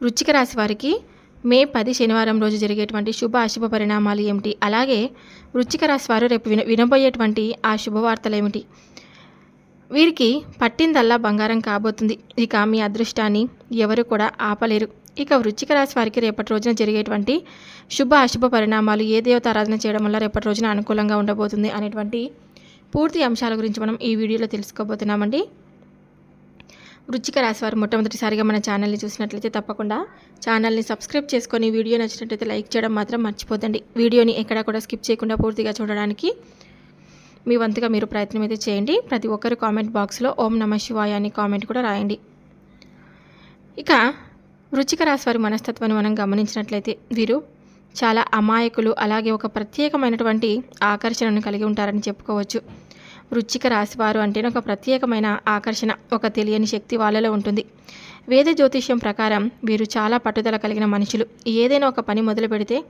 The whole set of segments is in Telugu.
వృచ్చిక రాశి వారికి మే పది శనివారం రోజు జరిగేటువంటి శుభ అశుభ పరిణామాలు ఏమిటి? అలాగే వృచ్చిక రాశి వారు రేపు విన వినబోయేటువంటి ఆ శుభవార్తలు ఏమిటి? వీరికి పట్టిందల్లా బంగారం కాబోతుంది. ఇక మీ అదృష్టాన్ని ఎవరు కూడా ఆపలేరు. ఇక వృచ్చిక రాశి వారికి రేపటి రోజున జరిగేటువంటి శుభ అశుభ పరిణామాలు ఏ దేవత ఆరాధన చేయడం వల్ల రేపటి రోజున అనుకూలంగా ఉండబోతుంది అనేటువంటి పూర్తి అంశాల గురించి మనం ఈ వీడియోలో తెలుసుకోబోతున్నామండి. వృచ్చిక రాశి వారు మొట్టమొదటిసారిగా మన ఛానల్ని చూసినట్లయితే తప్పకుండా ఛానల్ని సబ్స్క్రైబ్ చేసుకొని వీడియో నచ్చినట్లయితే లైక్ చేయడం మాత్రం మర్చిపోదండి వీడియోని ఎక్కడా కూడా స్కిప్ చేయకుండా పూర్తిగా చూడడానికి మీ వంతుగా మీరు ప్రయత్నం అయితే చేయండి. ప్రతి ఒక్కరు కామెంట్ బాక్స్లో ఓం నమ శివాయ అని కామెంట్ కూడా రాయండి. ఇక వృచ్చిక రాశి వారి మనస్తత్వాన్ని మనం గమనించినట్లయితే వీరు చాలా అమాయకులు అలాగే ఒక ప్రత్యేకమైనటువంటి ఆకర్షణను కలిగి ఉంటారని చెప్పుకోవచ్చు. వృచ్చిక రాశివారు అంటేనే ఒక ప్రత్యేకమైన ఆకర్షణ ఒక తెలియని శక్తి వాళ్ళలో ఉంటుంది. వేద జ్యోతిష్యం ప్రకారం వీరు చాలా పట్టుదల కలిగిన మనుషులు. ఏదైనా ఒక పని మొదలు పెడితే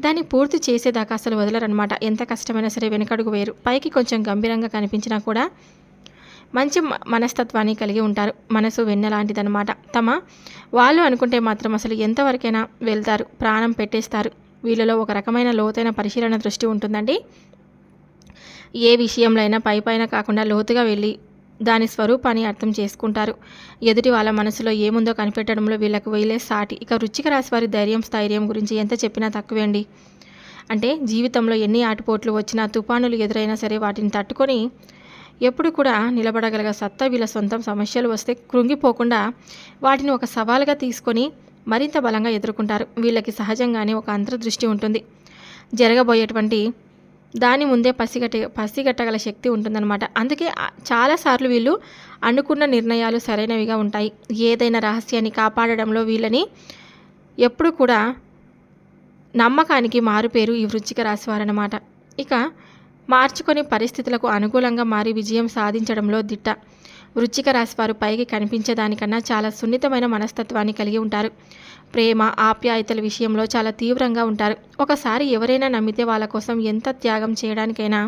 దాన్ని పూర్తి చేసేదాకా అసలు వదలరనమాట ఎంత కష్టమైనా సరే వెనకడుగు వేరు పైకి కొంచెం గంభీరంగా కనిపించినా కూడా మంచి మనస్తత్వాన్ని కలిగి ఉంటారు. మనసు వెన్నెలాంటిదనమాట తమ వాళ్ళు అనుకుంటే మాత్రం అసలు ఎంతవరకైనా వెళ్తారు. ప్రాణం పెట్టేస్తారు. వీళ్ళలో ఒక రకమైన లోతైన పరిశీలన దృష్టి ఉంటుందండి. ఏ విషయంలో అయినా పై పైన కాకుండా లోతుగా వెళ్ళి దాని స్వరూపాన్ని అర్థం చేసుకుంటారు. ఎదుటి వాళ్ళ మనసులో ఏముందో కనిపెట్టడంలో వీళ్ళకు వీలే సాటి. ఇక రుచిక రాశి వారి ధైర్యం స్థైర్యం గురించి ఎంత చెప్పినా తక్కువే అండి అంటే జీవితంలో ఎన్ని ఆటుపోట్లు వచ్చినా తుఫానులు ఎదురైనా సరే వాటిని తట్టుకొని ఎప్పుడు కూడా నిలబడగలగ సత్తా వీళ్ళ సొంతం. సమస్యలు వస్తే కృంగిపోకుండా వాటిని ఒక సవాలుగా తీసుకొని మరింత బలంగా ఎదుర్కొంటారు. వీళ్ళకి సహజంగానే ఒక అంతర్దృష్టి ఉంటుంది. జరగబోయేటువంటి దాని ముందే పసిగట్ట పసిగట్టగల శక్తి ఉంటుందన్నమాట. అందుకే చాలాసార్లు వీళ్ళు అనుకున్న నిర్ణయాలు సరైనవిగా ఉంటాయి. ఏదైనా రహస్యాన్ని కాపాడడంలో వీళ్ళని ఎప్పుడు కూడా నమ్మకానికి మారుపేరు ఈ వృచ్చిక రాశివారన్నమాట ఇక మార్చుకొని పరిస్థితులకు అనుకూలంగా మారి విజయం సాధించడంలో దిట్ట. వృచ్చిక రాశివారు పైకి కనిపించేదానికన్నా చాలా సున్నితమైన మనస్తత్వాన్ని కలిగి ఉంటారు. ప్రేమ ఆప్యాయతల విషయంలో చాలా తీవ్రంగా ఉంటారు. ఒకసారి ఎవరైనా నమ్మితే వాళ్ళ కోసం ఎంత త్యాగం చేయడానికైనా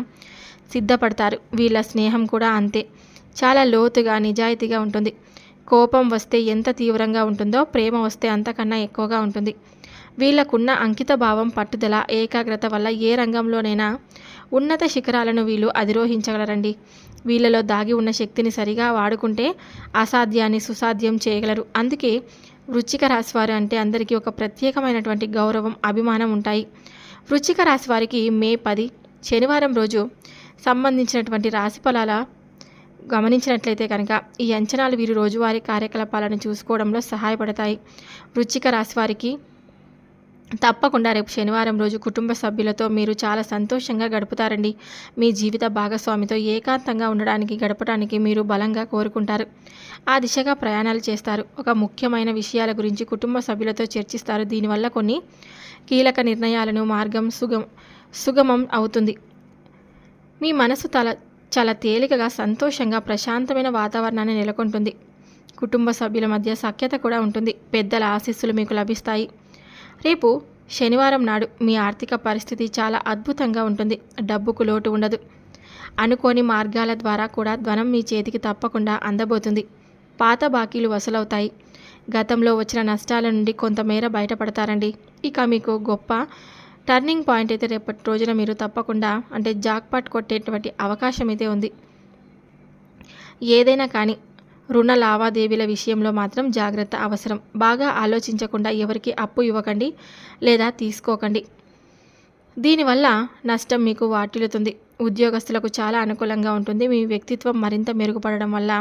సిద్ధపడతారు. వీళ్ళ స్నేహం కూడా అంతే. చాలా లోతుగా నిజాయితీగా ఉంటుంది. కోపం వస్తే ఎంత తీవ్రంగా ఉంటుందో ప్రేమ వస్తే అంతకన్నా ఎక్కువగా ఉంటుంది. వీళ్ళకున్న అంకిత భావం పట్టుదల ఏకాగ్రత వల్ల ఏ రంగంలోనైనా ఉన్నత శిఖరాలను వీళ్ళు అధిరోహించగలరండి. వీళ్ళలో దాగి ఉన్న శక్తిని సరిగా వాడుకుంటే అసాధ్యాన్ని సుసాధ్యం చేయగలరు. అందుకే వృచ్చిక రాశివారు అంటే అందరికీ ఒక ప్రత్యేకమైనటువంటి గౌరవం అభిమానం ఉంటాయి. వృచ్చిక రాశి వారికి మే పది శనివారం రోజు సంబంధించినటువంటి రాశి ఫలాల గమనించినట్లయితే కనుక ఈ అంచనాలు వీరు రోజువారీ కార్యకలాపాలను చూసుకోవడంలో సహాయపడతాయి. వృచ్చిక రాశి వారికి తప్పకుండా రేపు శనివారం రోజు కుటుంబ సభ్యులతో మీరు చాలా సంతోషంగా గడుపుతారండి. మీ జీవిత భాగస్వామితో ఏకాంతంగా ఉండడానికి గడపడానికి మీరు బలంగా కోరుకుంటారు. ఆ దిశగా ప్రయాణాలు చేస్తారు. ఒక ముఖ్యమైన విషయాల గురించి కుటుంబ సభ్యులతో చర్చిస్తారు. దీనివల్ల కొన్ని కీలక నిర్ణయాలను మార్గం సుగం సుగమం అవుతుంది. మీ మనసు తల చాలా తేలికగా సంతోషంగా ప్రశాంతమైన వాతావరణాన్ని నెలకొంటుంది. కుటుంబ సభ్యుల మధ్య సఖ్యత కూడా ఉంటుంది. పెద్దల ఆశీస్సులు మీకు లభిస్తాయి. రేపు శనివారం నాడు మీ ఆర్థిక పరిస్థితి చాలా అద్భుతంగా ఉంటుంది. డబ్బుకు లోటు ఉండదు. అనుకోని మార్గాల ద్వారా కూడా ధనం మీ చేతికి తప్పకుండా అందబోతుంది. పాత బాకీలు వసూలవుతాయి. గతంలో వచ్చిన నష్టాల నుండి కొంతమేర బయటపడతారండి. ఇక మీకు గొప్ప టర్నింగ్ పాయింట్ అయితే రేపటి రోజున మీరు తప్పకుండా అంటే జాక్పాట్ కొట్టేటువంటి అవకాశం అయితే ఉంది. ఏదైనా కానీ రుణ లావాదేవీల విషయంలో మాత్రం జాగ్రత్త అవసరం. బాగా ఆలోచించకుండా ఎవరికి అప్పు ఇవ్వకండి లేదా తీసుకోకండి. దీనివల్ల నష్టం మీకు వాటిల్లుతుంది. ఉద్యోగస్తులకు చాలా అనుకూలంగా ఉంటుంది. మీ వ్యక్తిత్వం మరింత మెరుగుపడడం వల్ల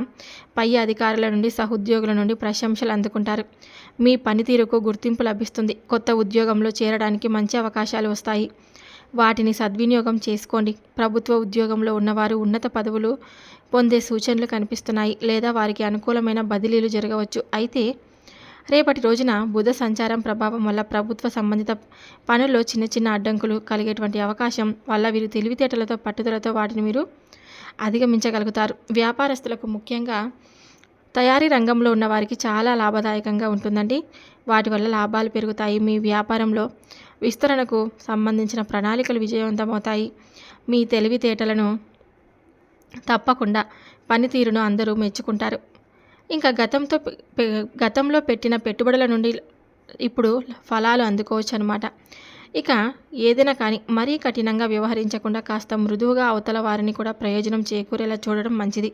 పై అధికారుల నుండి సహోద్యోగుల నుండి ప్రశంసలు అందుకుంటారు. మీ పనితీరుకు గుర్తింపు లభిస్తుంది. కొత్త ఉద్యోగంలో చేరడానికి మంచి అవకాశాలు వస్తాయి. వాటిని సద్వినియోగం చేసుకోండి. ప్రభుత్వ ఉద్యోగంలో ఉన్నవారు ఉన్నత పదవులు పొందే సూచనలు కనిపిస్తున్నాయి లేదా వారికి అనుకూలమైన బదిలీలు జరగవచ్చు. అయితే రేపటి రోజున బుధ సంచారం ప్రభావం వల్ల ప్రభుత్వ సంబంధిత పనుల్లో చిన్న చిన్న అడ్డంకులు కలిగేటువంటి అవకాశం వల్ల వీరు తెలివితేటలతో పట్టుదలతో వాటిని మీరు అధిగమించగలుగుతారు. వ్యాపారస్తులకు ముఖ్యంగా తయారీ రంగంలో ఉన్న వారికి చాలా లాభదాయకంగా ఉంటుందండి. వాటి వల్ల లాభాలు పెరుగుతాయి. మీ వ్యాపారంలో విస్తరణకు సంబంధించిన ప్రణాళికలు విజయవంతమవుతాయి. మీ తెలివితేటలను తప్పకుండా పనితీరును అందరూ మెచ్చుకుంటారు. ఇంకా గతంతో గతంలో పెట్టిన పెట్టుబడుల నుండి ఇప్పుడు ఫలాలు అందుకోవచ్చు అనమాట ఇక ఏదైనా కానీ మరీ కఠినంగా వ్యవహరించకుండా కాస్త మృదువుగా అవతల వారిని కూడా ప్రయోజనం చేకూరేలా చూడడం మంచిది.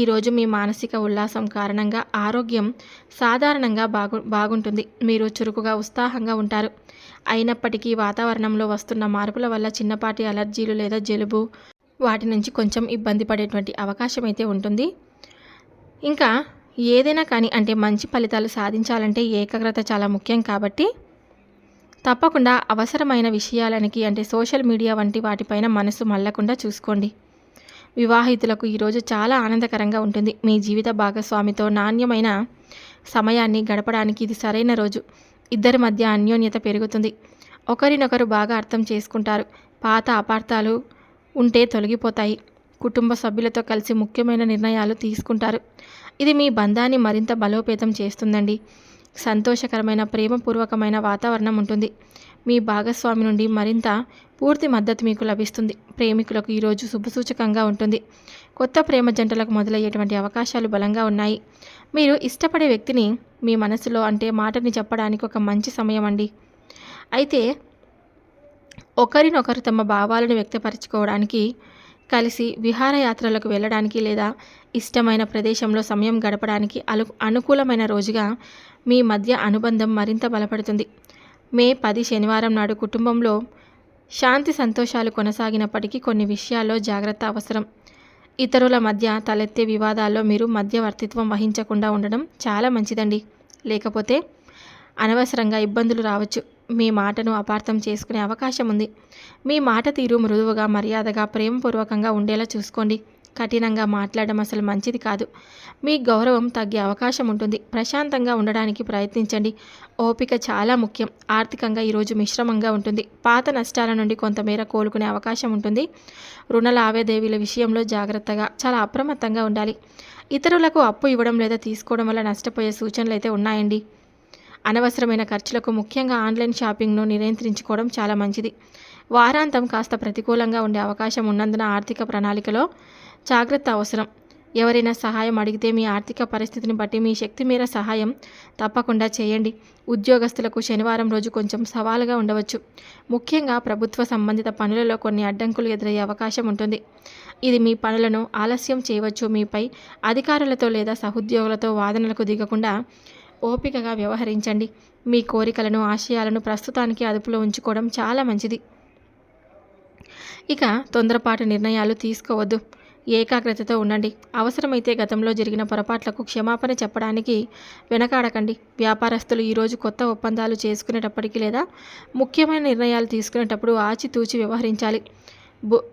ఈరోజు మీ మానసిక ఉల్లాసం కారణంగా ఆరోగ్యం సాధారణంగా బాగు బాగుంటుంది. మీరు చురుకుగా ఉత్సాహంగా ఉంటారు. అయినప్పటికీ వాతావరణంలో వస్తున్న మార్పుల వల్ల చిన్నపాటి అలర్జీలు లేదా జలుబు వాటి నుంచి కొంచెం ఇబ్బంది పడేటువంటి అవకాశం అయితే ఉంటుంది. ఇంకా ఏదైనా కానీ అంటే మంచి ఫలితాలు సాధించాలంటే ఏకాగ్రత చాలా ముఖ్యం కాబట్టి తప్పకుండా అవసరమైన విషయాలనికి అంటే సోషల్ మీడియా వంటి వాటిపైన మనసు మళ్ళకుండా చూసుకోండి. వివాహితులకు ఈరోజు చాలా ఆనందకరంగా ఉంటుంది. మీ జీవిత భాగస్వామితో నాణ్యమైన సమయాన్ని గడపడానికి ఇది సరైన రోజు. ఇద్దరి మధ్య అన్యోన్యత పెరుగుతుంది. ఒకరినొకరు బాగా అర్థం చేసుకుంటారు. పాత అపార్థాలు ఉంటే తొలగిపోతాయి. కుటుంబ సభ్యులతో కలిసి ముఖ్యమైన నిర్ణయాలు తీసుకుంటారు. ఇది మీ బంధాన్ని మరింత బలోపేతం చేస్తుందండి. సంతోషకరమైన ప్రేమపూర్వకమైన వాతావరణం ఉంటుంది. మీ భాగస్వామి నుండి మరింత పూర్తి మద్దతు మీకు లభిస్తుంది. ప్రేమికులకు ఈరోజు శుభసూచకంగా ఉంటుంది. కొత్త ప్రేమ జంటలకు మొదలయ్యేటువంటి అవకాశాలు బలంగా ఉన్నాయి. మీరు ఇష్టపడే వ్యక్తిని మీ మనసులో అంటే మాటని చెప్పడానికి ఒక మంచి సమయం అండి అయితే ఒకరినొకరు తమ భావాలను వ్యక్తపరచుకోవడానికి కలిసి విహారయాత్రలకు వెళ్ళడానికి లేదా ఇష్టమైన ప్రదేశంలో సమయం గడపడానికి అను అనుకూలమైన రోజుగా మీ మధ్య అనుబంధం మరింత బలపడుతుంది. మే పది శనివారం నాడు కుటుంబంలో శాంతి సంతోషాలు కొనసాగినప్పటికీ కొన్ని విషయాల్లో జాగ్రత్త అవసరం. ఇతరుల మధ్య తలెత్తే వివాదాల్లో మీరు మధ్యవర్తిత్వం వహించకుండా ఉండడం చాలా మంచిదండి. లేకపోతే అనవసరంగా ఇబ్బందులు రావచ్చు. మీ మాటను అపార్థం చేసుకునే అవకాశం ఉంది మీ మాట తీరు మృదువుగా మర్యాదగా ప్రేమపూర్వకంగా ఉండేలా చూసుకోండి. కఠినంగా మాట్లాడడం అసలు మంచిది కాదు. మీ గౌరవం తగ్గే అవకాశం ఉంటుంది. ప్రశాంతంగా ఉండడానికి ప్రయత్నించండి. ఓపిక చాలా ముఖ్యం. ఆర్థికంగా ఈరోజు మిశ్రమంగా ఉంటుంది. పాత నష్టాల నుండి కొంతమేర కోలుకునే అవకాశం ఉంటుంది. రుణ లావాదేవీల విషయంలో జాగ్రత్తగా చాలా అప్రమత్తంగా ఉండాలి. ఇతరులకు అప్పు ఇవ్వడం లేదా తీసుకోవడం వల్ల నష్టపోయే సూచనలు అయితే ఉన్నాయండి. అనవసరమైన ఖర్చులకు ముఖ్యంగా ఆన్లైన్ షాపింగ్ను నియంత్రించుకోవడం చాలా మంచిది. వారాంతం కాస్త ప్రతికూలంగా ఉండే అవకాశం ఉన్నందున ఆర్థిక ప్రణాళికలో జాగ్రత్త అవసరం. ఎవరైనా సహాయం అడిగితే మీ ఆర్థిక పరిస్థితిని బట్టి మీ శక్తి మేర సహాయం తప్పకుండా చేయండి. ఉద్యోగస్తులకు శనివారం రోజు కొంచెం సవాలుగా ఉండవచ్చు. ముఖ్యంగా ప్రభుత్వ సంబంధిత పనులలో కొన్ని అడ్డంకులు ఎదురయ్యే అవకాశం ఉంటుంది. ఇది మీ పనులను ఆలస్యం చేయవచ్చు. మీపై అధికారులతో లేదా సహోద్యోగులతో వాదనలకు దిగకుండా ఓపికగా వ్యవహరించండి. మీ కోరికలను ఆశయాలను ప్రస్తుతానికి అదుపులో ఉంచుకోవడం చాలా మంచిది. ఇక తొందరపాటు నిర్ణయాలు తీసుకోవద్దు. ఏకాగ్రతతో ఉండండి. అవసరమైతే గతంలో జరిగిన పొరపాట్లకు క్షమాపణ చెప్పడానికి వెనకాడకండి. వ్యాపారస్తులు ఈరోజు కొత్త ఒప్పందాలు చేసుకునేటప్పటికీ లేదా ముఖ్యమైన నిర్ణయాలు తీసుకునేటప్పుడు ఆచితూచి వ్యవహరించాలి.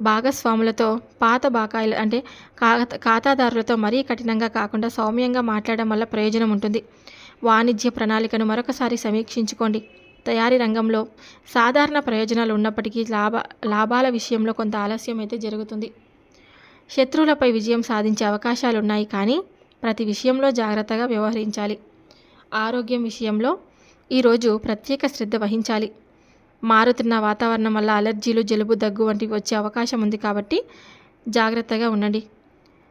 భాగస్వాములతో పాత బాకాయిలు అంటే ఖాతాదారులతో మరీ కఠినంగా కాకుండా సౌమ్యంగా మాట్లాడడం వల్ల ప్రయోజనం ఉంటుంది. వాణిజ్య ప్రణాళికను మరొకసారి సమీక్షించుకోండి. తయారీ రంగంలో సాధారణ ప్రయోజనాలు ఉన్నప్పటికీ లాభ లాభాల విషయంలో కొంత ఆలస్యం అయితే జరుగుతుంది. శత్రువులపై విజయం సాధించే అవకాశాలు ఉన్నాయి కానీ ప్రతి విషయంలో జాగ్రత్తగా వ్యవహరించాలి. ఆరోగ్యం విషయంలో ఈరోజు ప్రత్యేక శ్రద్ధ వహించాలి. మారుతున్న వాతావరణం వల్ల అలర్జీలు జలుబు దగ్గు వంటివి వచ్చే అవకాశం ఉంది కాబట్టి జాగ్రత్తగా ఉండండి.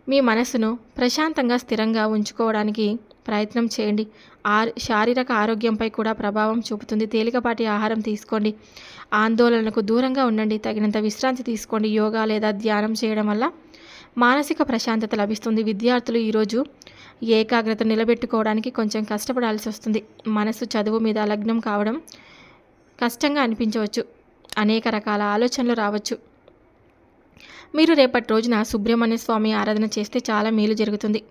మీ మనసును ప్రశాంతంగా స్థిరంగా ఉంచుకోవడానికి ప్రయత్నం చేయండి. ఆ శారీరక ఆరోగ్యంపై కూడా ప్రభావం చూపుతుంది. తేలికపాటి ఆహారం తీసుకోండి. ఆందోళనకు దూరంగా ఉండండి. తగినంత విశ్రాంతి తీసుకోండి. యోగా లేదా ధ్యానం చేయడం వల్ల మానసిక ప్రశాంతత లభిస్తుంది. విద్యార్థులు ఈరోజు ఏకాగ్రత నిలబెట్టుకోవడానికి కొంచెం కష్టపడాల్సి వస్తుంది. మనసు చదువు మీద లగ్నం కావడం కష్టంగా అనిపించవచ్చు. అనేక రకాల ఆలోచనలు రావచ్చు. మీరు రేపటి రోజున సుబ్రహ్మణ్య స్వామి ఆరాధన చేస్తే చాలా మేలు జరుగుతుంది.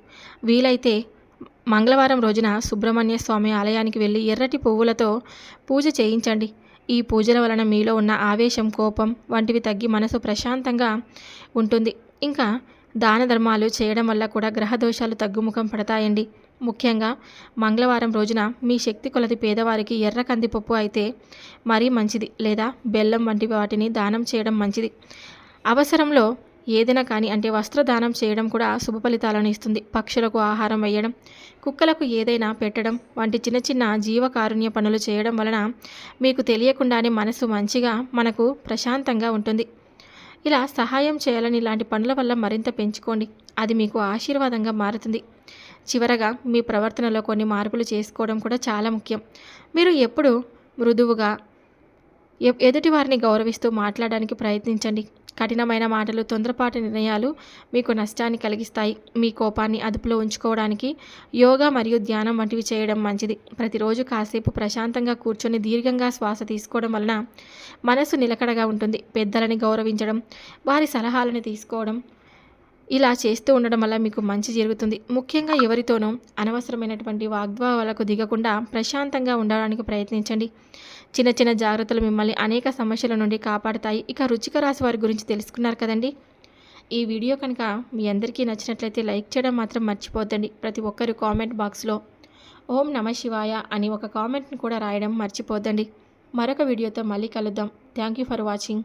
వీలైతే మంగళవారం రోజున సుబ్రహ్మణ్య స్వామి ఆలయానికి వెళ్ళి ఎర్రటి పువ్వులతో పూజ చేయించండి. ఈ పూజల వలన మీలో ఉన్న ఆవేశం కోపం వంటివి తగ్గి మనసు ప్రశాంతంగా ఉంటుంది. ఇంకా దాన ధర్మాలు చేయడం వల్ల కూడా గ్రహ దోషాలు తగ్గుముఖం పడతాయండి. ముఖ్యంగా మంగళవారం రోజున మీ శక్తి కొలది పేదవారికి ఎర్ర కందిపప్పు అయితే మరీ మంచిది. లేదా బెల్లం వంటి వాటిని దానం చేయడం మంచిది. అవసరంలో ఏదైనా కానీ అంటే వస్త్రదానం చేయడం కూడా శుభ ఫలితాలను ఇస్తుంది. పక్షులకు ఆహారం వేయడం కుక్కలకు ఏదైనా పెట్టడం వంటి చిన్న చిన్న జీవకారుణ్య పనులు చేయడం వలన మీకు తెలియకుండానే మనసు మంచిగా మనకు ప్రశాంతంగా ఉంటుంది. ఇలా సహాయం చేయాలని ఇలాంటి పనుల వల్ల మరింత పెంచుకోండి. అది మీకు ఆశీర్వాదంగా మారుతుంది. చివరగా మీ ప్రవర్తనలో కొన్ని మార్పులు చేసుకోవడం కూడా చాలా ముఖ్యం. మీరు ఎప్పుడు మృదువుగా ఎ- గౌరవిస్తూ మాట్లాడడానికి ప్రయత్నించండి. కఠినమైన మాటలు తొందరపాటు నిర్ణయాలు మీకు నష్టాన్ని కలిగిస్తాయి. మీ కోపాన్ని అదుపులో ఉంచుకోవడానికి యోగా మరియు ధ్యానం వంటివి చేయడం మంచిది. ప్రతిరోజు కాసేపు ప్రశాంతంగా కూర్చొని దీర్ఘంగా శ్వాస తీసుకోవడం వలన మనసు నిలకడగా ఉంటుంది. పెద్దలని గౌరవించడం వారి సలహాలను తీసుకోవడం ఇలా చేస్తూ ఉండడం వల్ల మీకు మంచి జరుగుతుంది. ముఖ్యంగా ఎవరితోనూ అనవసరమైనటువంటి వాగ్వాదాలకు దిగకుండా ప్రశాంతంగా ఉండడానికి ప్రయత్నించండి. చిన్న చిన్న జాగ్రత్తలు మిమ్మల్ని అనేక సమస్యల నుండి కాపాడుతాయి. ఇక రుచిక రాశి వారి గురించి తెలుసుకున్నారు కదండి. ఈ వీడియో కనుక మీ అందరికీ నచ్చినట్లయితే లైక్ చేయడం మాత్రం మర్చిపోద్దండి ప్రతి ఒక్కరు కామెంట్ బాక్స్లో ఓం నమ శివాయ అని ఒక కామెంట్ని కూడా రాయడం మర్చిపోద్దండి మరొక వీడియోతో మళ్ళీ కలుద్దాం. Thank you for watching.